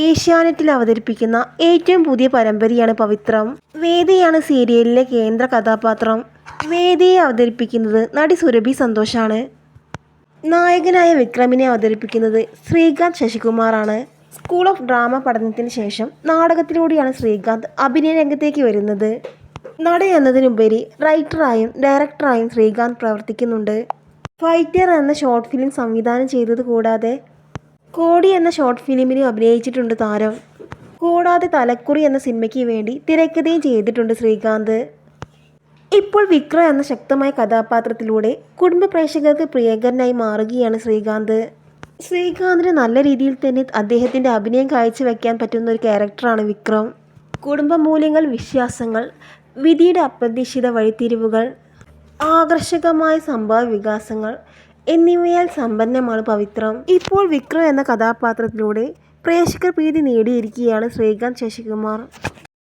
ഏഷ്യാനെറ്റിൽ അവതരിപ്പിക്കുന്ന ഏറ്റവും പുതിയ പരമ്പരയാണ് പവിത്രം. വേദിയാണ് സീരിയലിലെ കേന്ദ്ര കഥാപാത്രം. വേദിയെ അവതരിപ്പിക്കുന്നത് നടി സുരഭി സന്തോഷാണ്. നായകനായ വിക്രമിനെ അവതരിപ്പിക്കുന്നത് ശ്രീകാന്ത് ശശികുമാറാണ്. സ്കൂൾ ഓഫ് ഡ്രാമ പഠനത്തിന് ശേഷം നാടകത്തിലൂടെയാണ് ശ്രീകാന്ത് അഭിനയ രംഗത്തേക്ക് വരുന്നത്. നട എന്നതിനുപരി റൈറ്ററായും ഡയറക്ടറായും ശ്രീകാന്ത് പ്രവർത്തിക്കുന്നുണ്ട്. ഫൈറ്റർ എന്ന ഷോർട്ട് ഫിലിം സംവിധാനം ചെയ്തത് കൂടാതെ കോടി എന്ന ഷോർട്ട് ഫിലിമിലും അഭിനയിച്ചിട്ടുണ്ട് താരം. കൂടാതെ തലക്കുറി എന്ന സിനിമയ്ക്ക് വേണ്ടി തിരക്കഥയും ചെയ്തിട്ടുണ്ട് ശ്രീകാന്ത്. ഇപ്പോൾ വിക്ര എന്ന ശക്തമായ കഥാപാത്രത്തിലൂടെ കുടുംബ പ്രേക്ഷകർക്ക് പ്രിയങ്കരനായി മാറുകയാണ് ശ്രീകാന്ത്. ശ്രീകാന്തിന് നല്ല രീതിയിൽ തന്നെ അദ്ദേഹത്തിന്റെ അഭിനയം കാഴ്ചവെക്കാൻ പറ്റുന്ന ഒരു ക്യാരക്ടറാണ് വിക്രം. കുടുംബ മൂല്യങ്ങൾ വിശ്വാസങ്ങൾ വിധിയുടെ അപ്രതീക്ഷിത വഴിത്തിരിവുകൾ ആകർഷകമായ സംഭവ വികാസങ്ങൾ എന്നിവയാൽ സമ്പന്നമാണ് പവിത്രം. ഇപ്പോൾ വിക്രം എന്ന കഥാപാത്രത്തിലൂടെ പ്രേക്ഷകർ പ്രീതി നേടിയിരിക്കുകയാണ് ശ്രീകാന്ത് ശശികുമാർ.